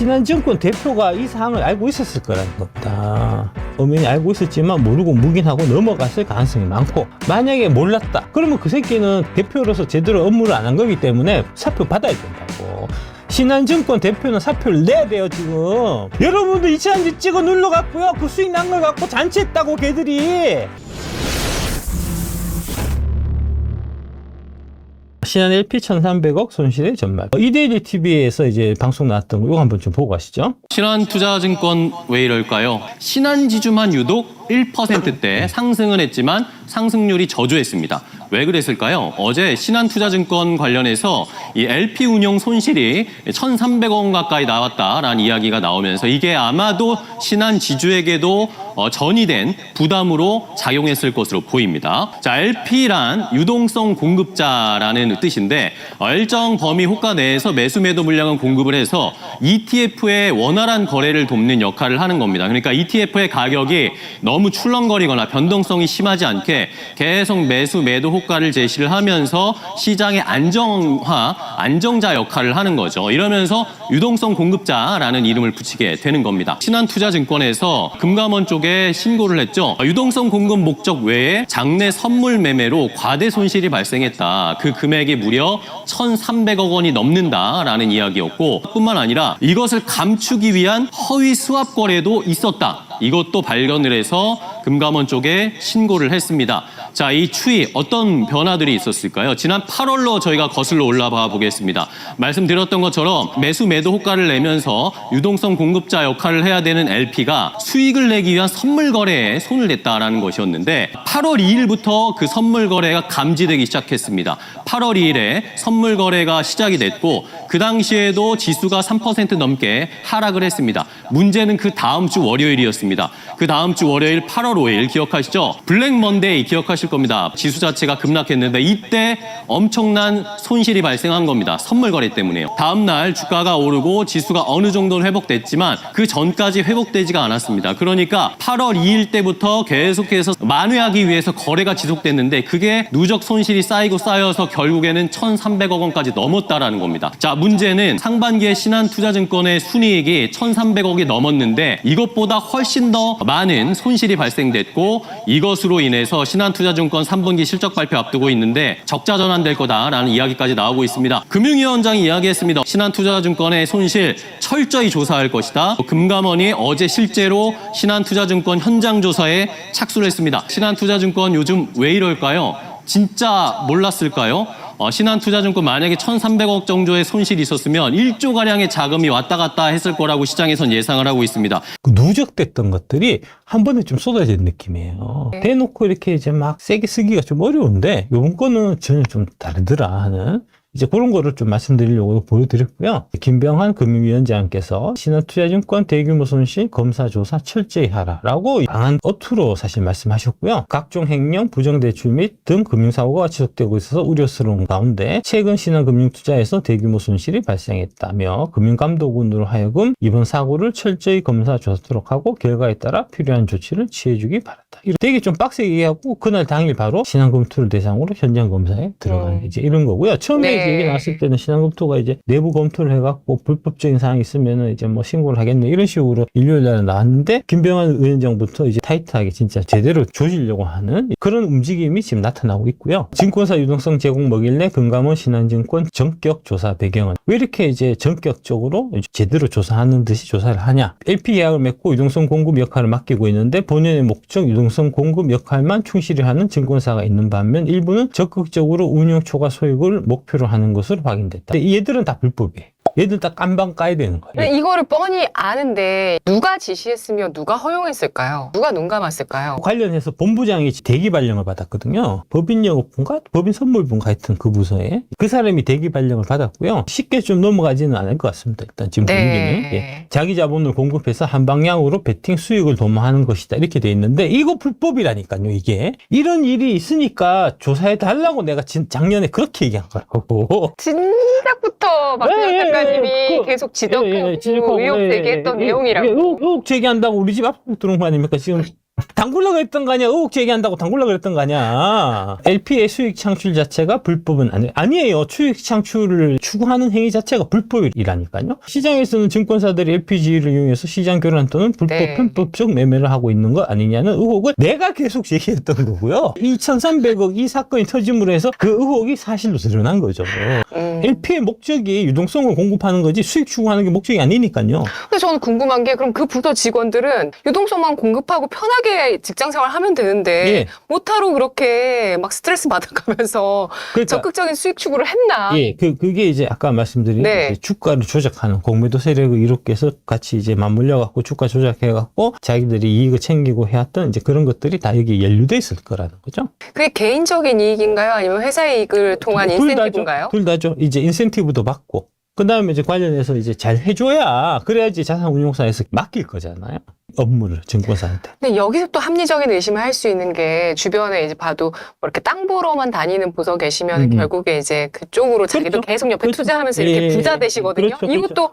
신한증권 대표가 이 사항을 알고 있었을 거라는 겁니다. 엄연히 알고 있었지만 모르고 묵인하고 넘어갔을 가능성이 많고 만약에 몰랐다 그러면 그 새끼는 대표로서 제대로 업무를 안 한 거기 때문에 사표 받아야 된다고. 신한증권 대표는 사표를 내야 돼요 지금. 여러분들 이차한지 찍어 눌러갖고요. 그 수익 난 걸 갖고 잔치했다고 걔들이 신한 LP 1,300억 손실의 전말. 이데일리 TV에서 이제 방송 나왔던 거 이거 한번 좀 보고 가시죠. 신한투자증권 왜 이럴까요? 신한지주만 유독 1%대 상승은 했지만 상승률이 저조했습니다. 왜 그랬을까요? 어제 신한투자증권 관련해서 이 LP 운용 손실이 1,300억 원 가까이 나왔다라는 이야기가 나오면서 이게 아마도 신한지주에게도 어, 전이된 부담으로 작용했을 것으로 보입니다. 자, LP란 유동성 공급자라는 뜻인데 어, 일정 범위 호가 내에서 매수 매도 물량을 공급을 해서 ETF의 원활한 거래를 돕는 역할을 하는 겁니다. 그러니까 ETF의 가격이 너무 출렁거리거나 변동성이 심하지 않게 계속 매수 매도 호가를 제시를 하면서 시장의 안정화, 안정자 역할을 하는 거죠. 이러면서 유동성 공급자라는 이름을 붙이게 되는 겁니다. 신한투자증권에서 금감원 쪽에 신고를 했죠. 유동성 공급 목적 외에 장내 선물 매매로 과대 손실이 발생했다. 그 금액이 무려 1,300억 원이 넘는다라는 이야기였고 뿐만 아니라 이것을 감추기 위한 허위 수합 거래도 있었다. 이것도 발견을 해서 금감원 쪽에 신고를 했습니다. 자, 이 추이 어떤 변화들이 있었을까요? 지난 8월로 저희가 거슬러 올라봐 보겠습니다. 말씀드렸던 것처럼 매수 매도 호가를 내면서 유동성 공급자 역할을 해야 되는 LP가 수익을 내기 위한 선물 거래에 손을 댔다라는 것이었는데 8월 2일부터 그 선물 거래가 감지되기 시작했습니다. 8월 2일에 선물 거래가 시작이 됐고 그 당시에도 지수가 3% 넘게 하락을 했습니다. 문제는 그 다음 주 월요일이었습니다. 그 다음 주 월요일 8월 5일 기억하시죠? 블랙 먼데이 기억하실 겁니다. 지수 자체가 급락했는데 이때 엄청난 손실이 발생한 겁니다. 선물 거래 때문에요. 다음 날 주가가 오르고 지수가 어느 정도는 회복됐지만 그 전까지 회복되지가 않았습니다. 그러니까 8월 2일 때부터 계속해서 만회하기 위해서 거래가 지속됐는데 그게 누적 손실이 쌓이고 쌓여서 결국에는 1,300억 원까지 넘었다라는 겁니다. 자, 문제는 상반기에 신한투자증권의 순이익이 1,300억이 넘었는데 이것보다 훨씬 더 많은 손실이 발생됐고 이것으로 인해서 신한투자증권 3분기 실적 발표 앞두고 있는데 적자 전환될 거다라는 이야기까지 나오고 있습니다. 금융위원장이 이야기했습니다. 신한투자증권의 손실 철저히 조사할 것이다. 금감원이 어제 실제로 신한투자증권 현장 조사에 착수를 했습니다. 신한투자증권 요즘 왜 이럴까요? 진짜 몰랐을까요? 어, 신한투자증권 만약에 1,300억 정도의 손실이 있었으면 1조 가량의 자금이 왔다 갔다 했을 거라고 시장에선 예상을 하고 있습니다. 그 누적됐던 것들이 한 번에 좀 쏟아지는 느낌이에요. 네. 대놓고 이렇게 이제 막 세게 쓰기가 좀 어려운데 요번 거는 전혀 좀 다르더라 하는 이제 그런 거를 좀 말씀드리려고 보여드렸고요. 김병환 금융위원장께서 신한투자증권 대규모 손실 검사 조사 철저히 하라라고 강한 어투로 사실 말씀하셨고요. 각종 횡령, 부정대출 및 등 금융사고가 지속되고 있어서 우려스러운 가운데 최근 신한금융투자에서 대규모 손실이 발생했다며 금융감독원으로 하여금 이번 사고를 철저히 검사 조사하도록 하고 결과에 따라 필요한 조치를 취해주기 바란다. 되게 좀 빡세게 얘기하고 그날 당일 바로 신한금투를 대상으로 현장 검사에 들어가는 음. 이제 이런 거고요. 처음에 네. 얘기 나왔을 때는 신한금투가 이제 내부 검토를 해갖고 불법적인 사항이 있으면은 이제 뭐 신고를 하겠네 이런 식으로 일요일 날에 나왔는데 김병환 위원장부터 이제 타이트하게 진짜 제대로 조지려고 하는 그런 움직임이 지금 나타나고 있고요. 증권사 유동성 제공 뭐길래 금감원 신한증권 전격 조사 배경은 왜 이렇게 이제 전격적으로 제대로 조사하는 듯이 조사를 하냐? LP 계약을 맺고 유동성 공급 역할을 맡기고 있는데 본연의 목적 유동성 공급 역할만 충실히 하는 증권사가 있는 반면 일부는 적극적으로 운용 초과 소액을 목표로 하는 것으로 확인됐다. 얘들은 다 불법이에요. 얘들 다 깜방 까야 되는 거예요. 근데 이거를 뻔히 아는데 누가 지시했으며 누가 허용했을까요? 누가 눈 감았을까요? 관련해서 본부장이 대기 발령을 받았거든요. 법인영업부인가 법인 선물부인가 하여튼 그 부서에 그 사람이 대기 발령을 받았고요. 쉽게 좀 넘어가지는 않을 것 같습니다. 일단 지금 분위기는 네. 예. 자기 자본을 공급해서 한 방향으로 베팅 수익을 도모하는 것이다 이렇게 돼 있는데 이거 불법이라니까요. 이게 이런 일이 있으니까 조사해 달라고 내가 진- 작년에 그렇게 얘기한 거라고. 진작부터 박진영 예, 예, 작가님이 예, 그- 계속 지적하고 예, 예, 지적하고, 의혹 예, 제기했던 예, 예, 내용이라고. 예, 의혹, 의혹 제기한다고 우리 집 앞으로 들어온 거 아닙니까? 지금 당굴라 그랬던 거 아니야? 의혹 제기한다고 당굴라 그랬던 거 아니야? LP의 수익 창출 자체가 불법은 아니, 아니에요. 수익 창출을 추구하는 행위 자체가 불법이라니까요. 시장에서는 증권사들이 LPG를 이용해서 시장 교란 또는 불법 네. 편법적 매매를 하고 있는 거 아니냐는 의혹을 내가 계속 제기했던 거고요. 이 1300억 이 사건이 터짐으로 해서 그 의혹이 사실로 드러난 거죠. 음. LP의 목적이 유동성을 공급하는 거지 수익 추구하는 게 목적이 아니니까요. 근데 저는 궁금한 게 그럼 그 부서 직원들은 유동성만 공급하고 편하게 직장 생활 하면 되는데 예. 못하러 그렇게 막 스트레스 받아가면서 그러니까 적극적인 수익 추구를 했나? 예, 그, 그게 이제 아까 말씀드린 네. 주가를 조작하는 공매도 세력을 이롭게 해서 같이 이제 맞물려 갖고 주가 조작해 갖고 자기들이 이익을 챙기고 해왔던 이제 그런 것들이 다 여기 연루돼 있을 거라는 거죠. 그게 개인적인 이익인가요? 아니면 회사 이익을 통한 둘. 인센티브인가요? 둘 다죠. 이제 인센티브도 받고. 그 다음에 이제 관련해서 이제 잘 해줘야, 그래야지 자산운용사에서 맡길 거잖아요. 업무를 증권사한테. 근데 여기서 또 합리적인 의심을 할 수 있는 게 주변에 이제 봐도 뭐 이렇게 땅 보러만 다니는 부서 계시면 음. 결국에 이제 그쪽으로 자기도 그렇죠. 계속 옆에 그렇죠. 투자하면서 예, 이렇게 예, 부자 예. 되시거든요. 그렇죠, 그렇죠. 이것도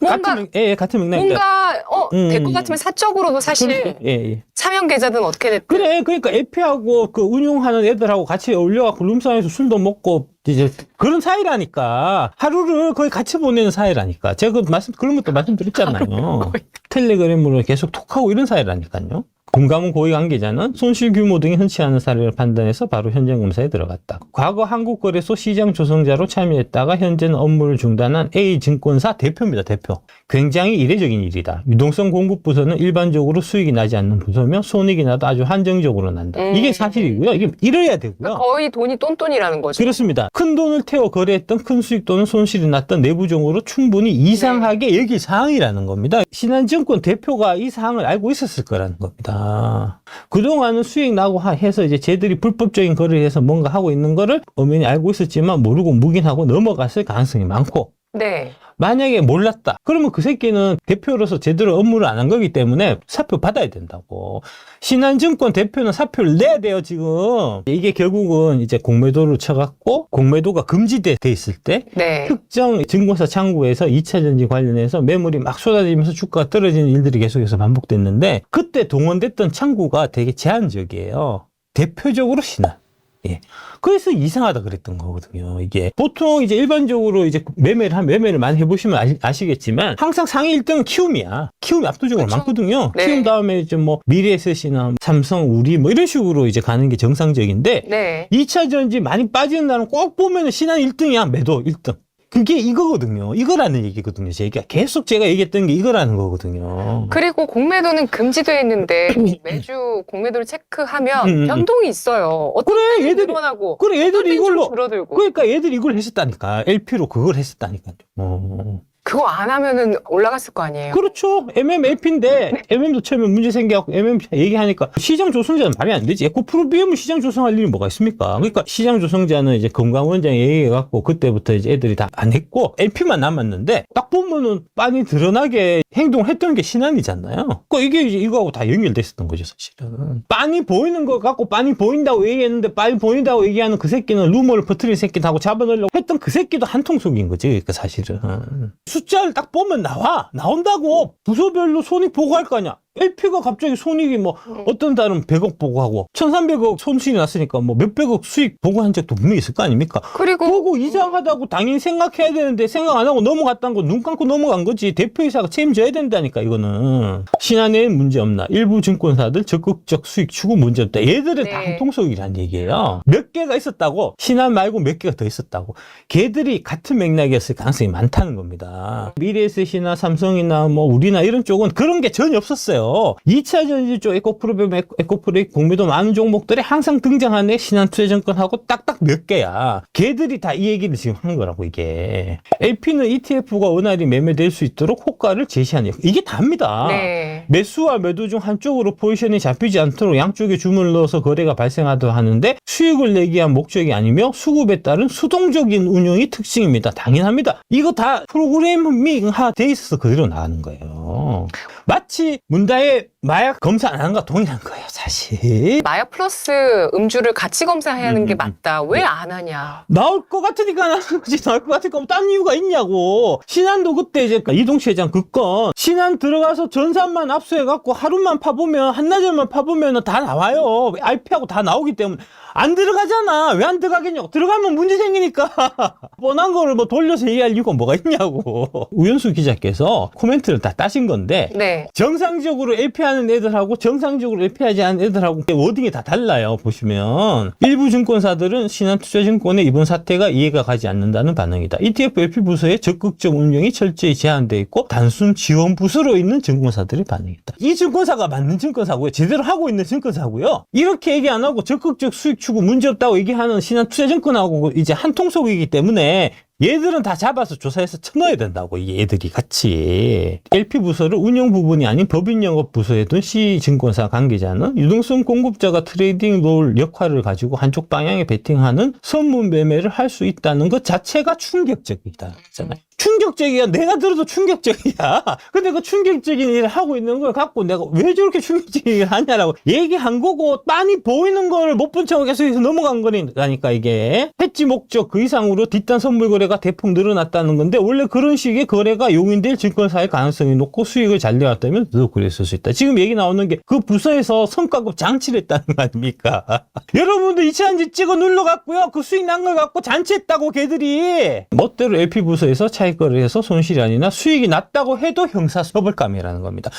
뭔가 같은, 맥- 예, 예, 같은 맥락이다. 뭔가 어, 음. 될것 같으면 사적으로도 사실 그러니까, 예, 예. 차명 계좌든 어떻게 됐든 그래, 그러니까 에피하고 그 운용하는 애들하고 같이 어울려갖고 룸상에서 술도 먹고 이제 그런 사이라니까 하루를 거의 같이 보내는 사이라니까 제가 그 말씀 그런 것도 말씀드렸잖아요. 텔레그램으로 계속 톡하고 이런 사이라니까요. 공감은 고위 관계자는 손실 규모 등이 흔치 않은 사례를 판단해서 바로 현장 검사에 들어갔다. 과거 한국거래소 시장 조성자로 참여했다가 현재는 업무를 중단한 A 증권사 대표입니다. 대표. 굉장히 이례적인 일이다. 유동성 공급 부서는 일반적으로 수익이 나지 않는 부서며 손익이 나도 아주 한정적으로 난다. 음. 이게 사실이고요. 이게 이래야 되고요. 그러니까 거의 돈이 똔똔이라는 거죠. 그렇습니다. 큰 돈을 태워 거래했던 큰 수익 또는 손실이 났던 내부적으로 충분히 이상하게 여길 사항이라는 겁니다. 신한증권 대표가 이 사항을 알고 있었을 거라는 겁니다. 그동안은 수익 나고 하- 해서 이제 쟤들이 불법적인 거래를 해서 뭔가 하고 있는 거를 엄연히 알고 있었지만 모르고 묵인하고 넘어갔을 가능성이 많고 네. 만약에 몰랐다. 그러면 그 새끼는 대표로서 제대로 업무를 안 한 거기 때문에 사표 받아야 된다고. 신한증권 대표는 사표를 내야 돼요, 지금. 이게 결국은 이제 공매도를 쳐갖고 공매도가 금지돼 돼 있을 때 네. 특정 증권사 창구에서 2차 전지 관련해서 매물이 막 쏟아지면서 주가가 떨어지는 일들이 계속해서 반복됐는데 그때 동원됐던 창구가 되게 제한적이에요. 대표적으로 신한. 예. 그래서 이상하다 그랬던 거거든요. 이게 보통 이제 일반적으로 이제 매매를 한 매매를 많이 해보시면 아시, 겠지만 항상 상위 1등은 키움이야. 키움이 압도적으로 그쵸. 많거든요. 네. 키움 다음에 이제 뭐 미래에셋이나 삼성, 우리 뭐 이런 식으로 이제 가는 게 정상적인데 네. 2차 전지 많이 빠지는 날은 꼭 보면 은 신한 1등이야. 매도 1등. 그게 이거거든요. 이거라는 얘기거든요. 제가 계속 제가 얘기했던 게 이거라는 거거든요. 그리고 공매도는 금지되어 있는데 매주 공매도를 체크하면 음, 음. 변동이 있어요. 어떤 그래, 때는 얘들이- 늘어나고 그래, 어떤 얘들이 때는 좀 이걸로. 줄어들고 그러니까 얘들이 이걸 했었다니까. LP로 그걸 했었다니까요. 어. 그거 안 하면은 올라갔을 거 아니에요. 그렇죠. MMF인데, MM도 처음에 문제 생겨갖고, MM 얘기하니까, 시장 조성자는 말이 안 되지. 에코 프로비움은 시장 조성할 일이 뭐가 있습니까? 그러니까, 시장 조성자는 이제 건강원장 얘기해갖고, 그때부터 이제 애들이 다 안 했고, LP만 남았는데, 딱 보면은, 빤히 드러나게 행동했던 게 신한이잖아요. 그 이게 이제 이거하고 다 연결됐었던 거죠, 사실은. 빤히 보이는 것 같고, 빤히 보인다고 얘기했는데, 빤히 보인다고 얘기하는 그 새끼는 루머를 퍼뜨릴 새끼하고 잡아넣으려고 했던 그 새끼도 한통 속인 거지, 그러니까 사실은. 숫자를 딱 보면 나와. 나온다고. 부서별로 손익 보고할 거 아니야. LP가 갑자기 손익이 뭐 음. 어떤 달은 100억 보고하고 1300억 손실이 났으니까 뭐 몇백억 수익 보고한 적도 분명히 있을 거 아닙니까? 그리고 보고 이상하다고 당연히 생각해야 되는데 생각 안 하고 넘어갔다는 거 눈 감고 넘어간 거지 대표이사가 책임져야 된다니까 이거는. 신한에 문제 없나? 일부 증권사들 적극적 수익 추구 문제 없다. 얘들은 다 네. 한통속이란 얘기예요. 몇 개가 있었다고? 신한 말고 몇 개가 더 있었다고? 걔들이 같은 맥락이었을 가능성이 많다는 겁니다. 미래에셋이나 삼성이나 뭐 우리나 이런 쪽은 그런 게 전혀 없었어요 2차 전지 쪽 에코프로비움 에코- 에코프로익 공매도 많은 종목들이 항상 등장하네 신한투자증권하고 딱딱 몇 개야 걔들이 다 이 얘기를 지금 한 거라고 이게 LP는 ETF가 원활히 매매될 수 있도록 호가를 제시하는 역- 이게 답니다 네. 매수와 매도 중 한쪽으로 포지션이 잡히지 않도록 양쪽에 주문을 넣어서 거래가 발생하도록 하는데 수익을 내기 위한 목적이 아니며 수급에 따른 수동적인 운영이 특징입니다. 당연합니다. 이거 다 프로그래밍화 돼 있어서 그대로 나가는 거예요. 마치 문다의 마약 검사 안한거 동일한 거예요, 사실. 마약 플러스 음주를 같이 검사해야 하는 음, 게 음, 맞다. 왜 안 하냐? 나올 것 같으니까 안 하는 거지. 나올 것 같으니까 뭐딴 이유가 있냐고. 신안도 그때 이제 이동시 회장 그건 신안 들어가서 전산만 압수해갖고 하루만 파보면 한나절만 파보면 다 나와요. RP하고 다 나오기 때문에 안 들어가잖아. 왜 안 들어가겠냐고. 들어가면 문제 생기니까. 뻔한 거를 뭐 돌려서 얘기할 이유가 뭐가 있냐고. 우연수 기자께서 코멘트를 다 따신 건데 네. 정상적으로 LP하는 애들하고 정상적으로 LP하지 않은 애들하고 워딩이 다 달라요. 보시면 일부 증권사들은 신한투자증권의 이번 사태가 이해가 가지 않는다는 반응이다. ETF LP 부서의 적극적 운영이 철저히 제한돼 있고 단순 지원 부서로 있는 증권사들의 반응이다. 이 증권사가 맞는 증권사고요. 제대로 하고 있는 증권사고요. 이렇게 얘기 안 하고 적극적 수익 추구 문제 없다고 얘기하는 신한투자증권하고 이제 한 통속이기 때문에 얘들은 다 잡아서 조사해서 쳐넣어야 된다고, 이 얘들이 같이. LP 부서를 운영 부분이 아닌 법인 영업 부서에 둔 C 증권사 관계자는 유동성 공급자가 트레이딩 롤 역할을 가지고 한쪽 방향에 베팅하는 선문 매매를 할 수 있다는 것 자체가 충격적이다. 잖아요 충격적이야. 내가 들어도 충격적이야. 근데 그 충격적인 일을 하고 있는 걸 갖고 내가 왜 저렇게 충격적인 일을 하냐라고 얘기한 거고, 빤히 보이는 걸 못 본 척하고 계속해서 넘어간 거니까 이게. 해지 목적 그 이상으로 뒷단 선물 거래가 대폭 늘어났다는 건데, 원래 그런 식의 거래가 용인될 증권사의 가능성이 높고 수익을 잘 내왔다면 더 그랬을 수 있다. 지금 얘기 나오는 게 그 부서에서 성과급 장치를 했다는 거 아닙니까? 여러분들 이차한지 찍어 눌러갖고요. 그 수익 난 걸 갖고 잔치했다고 걔들이. 멋대로 LP 부서에서 차 익거래를 해서 손실이 아니라 수익이 났다고 해도 형사처벌감이라는 겁니다.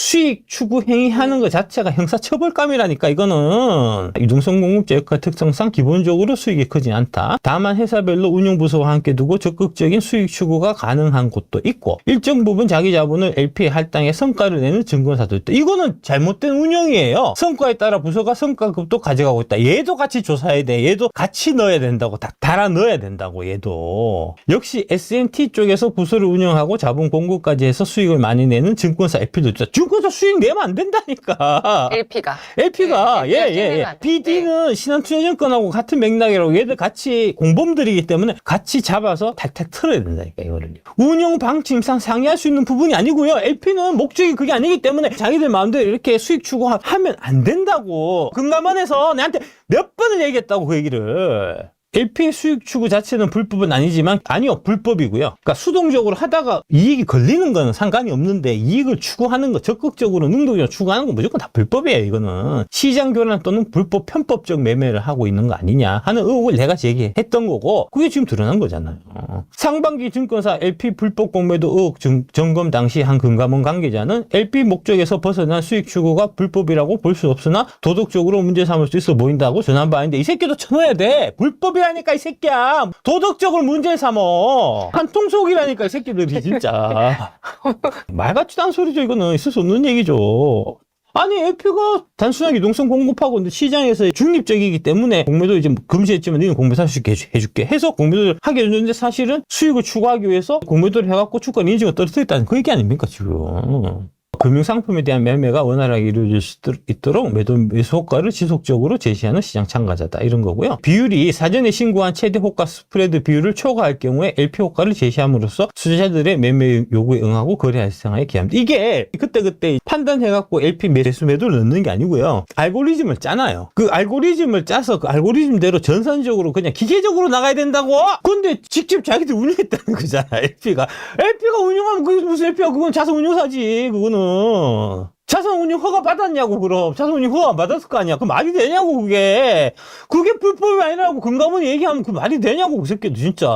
수익 추구 행위하는 것 자체가 형사처벌감이라니까 이거는 유동성 공급자 역할 특성상 기본적으로 수익이 크지 않다. 다만 회사별로 운용부서와 함께 두고 적극적인 수익 추구가 가능한 곳도 있고 일정 부분 자기 자본을 LP에 할당해 성과를 내는 증권사도 있다. 이거는 잘못된 운영이에요. 성과에 따라 부서가 성과급도 가져가고 있다. 얘도 같이 조사해야 돼. 얘도 같이 넣어야 된다고 다 달아 넣어야 된다고 얘도. 역시 S&T 쪽에서 부서를 운영하고 자본 공급까지 해서 수익을 많이 내는 증권사 LP도 있다. 증권사 수익 내면 안 된다니까. LP가. LP가 네, 예 예 예. BD는 신한투자증권하고 같은 맥락이라고 얘들 같이 공범들이기 때문에 같이 잡아서 탈탈 털어야 된다니까 이거를. 운영 방침상 상의할 수 있는 부분이 아니고요. LP는 목적이 그게 아니기 때문에 자기들 마음대로 이렇게 수익 추구하면 안 된다고. 금감원에서 내한테 몇 번을 얘기했다고 그 얘기를. LP의 수익 추구 자체는 불법은 아니지만 아니요 불법이고요. 그러니까 수동적으로 하다가 이익이 걸리는 거는 상관이 없는데 이익을 추구하는 거 적극적으로 능동적으로 추구하는 건 무조건 다 불법이에요. 이거는 시장 교란 또는 불법 편법적 매매를 하고 있는 거 아니냐 하는 의혹을 내가 제기했던 거고 그게 지금 드러난 거잖아요. 상반기 증권사 LP 불법 공매도 의혹 증- 점검 당시 한 금감원 관계자는 LP 목적에서 벗어난 수익 추구가 불법이라고 볼 수 없으나 도덕적으로 문제 삼을 수 있어 보인다고 전한 바인데 이 새끼도 쳐넣어야 돼. 불법이 라니까 이 새끼야. 도덕적으로 문제 삼어. 한통속이라니까 이 새끼들이 진짜. 말 같지도 않은 소리죠. 이거는 있을 수 없는 얘기죠. 아니 LP가 단순하게 유동성 공급하고 근데 시장에서 중립적이기 때문에 공매도 이제 금지했지만 너는 공매 살수 있게 해주- 해줄게 해서 공매도를 하게 해줬는데 사실은 수익을 추구하기 위해서 공매도를 해갖고 주가 인증을 떨어뜨렸다는 그 얘기 아닙니까 지금 금융상품에 대한 매매가 원활하게 이루어질 수 있도록 매도 매수 효과를 지속적으로 제시하는 시장 참가자다 이런 거고요. 비율이 사전에 신고한 최대 호가 스프레드 비율을 초과할 경우에 LP 효과를 제시함으로써 투자자들의 매매 요구에 응하고 거래 활성화에 기합니다. 이게 그때그때 판단해갖고 LP 매수 매도를 넣는 게 아니고요. 알고리즘을 짜놔요. 그 알고리즘을 짜서 그 알고리즘대로 전산적으로 그냥 기계적으로 나가야 된다고? 근데 직접 자기들 운영했다는 거잖아, LP가. LP가 운영하면 그게 무슨 LP야? 그건 자산 운용사지, 그거는. 자산 운용 허가 받았냐고, 그럼. 자산 운용 허가 안 받았을 거 아니야. 그 말이 되냐고, 그게. 그게 불법이 아니라고 금감원이 얘기하면 그 말이 되냐고, 그 새끼도 진짜.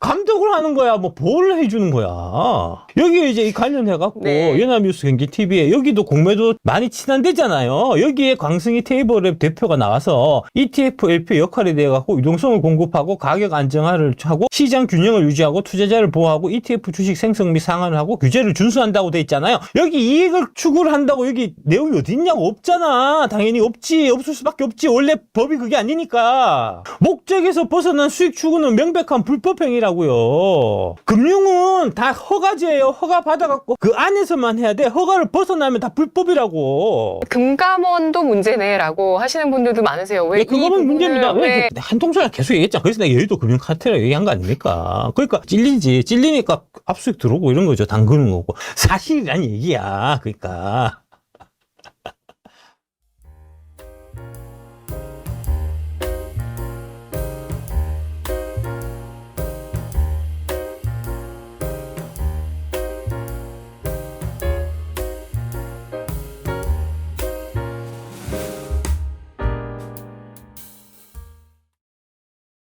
뭐 감독을 하는 거야, 뭐, 보호를 해주는 거야. 여기에 이제 이 관련해갖고, 네. 연합뉴스 경기TV에 여기도 공매도 많이 친한데잖아요. 여기에 광승이 테이블의 대표가 나와서 ETF, LP 역할에 대해 갖고 유동성을 공급하고 가격 안정화를 하고 시장 균형을 유지하고 투자자를 보호하고 ETF 주식 생성 및 상한을 하고 규제를 준수한다고 돼 있잖아요. 여기 이익을 추구를 한다고 여기 내용이 어디 있냐고 없잖아. 당연히 없지. 없을 수밖에 없지. 원래 법이 그게 아니니까. 목적에서 벗어난 수익 추구는 명백한 불법 행위라 아니라고요. 금융은 다 허가제예요. 허가 받아갖고 그 안에서만 해야 돼. 허가를 벗어나면 다 불법이라고. 금감원도 문제네라고 하시는 분들도 많으세요. 왜 네, 이 그거는 문제입니다. 왜, 왜그 한통속이랑 계속 얘기했잖아. 그래서 내가 여의도 금융카테라 얘기한 거 아닙니까? 그러니까 찔리지. 찔리니까 압수수색 들어오고 이런 거죠. 담그는 거고. 사실이란 얘기야. 그러니까.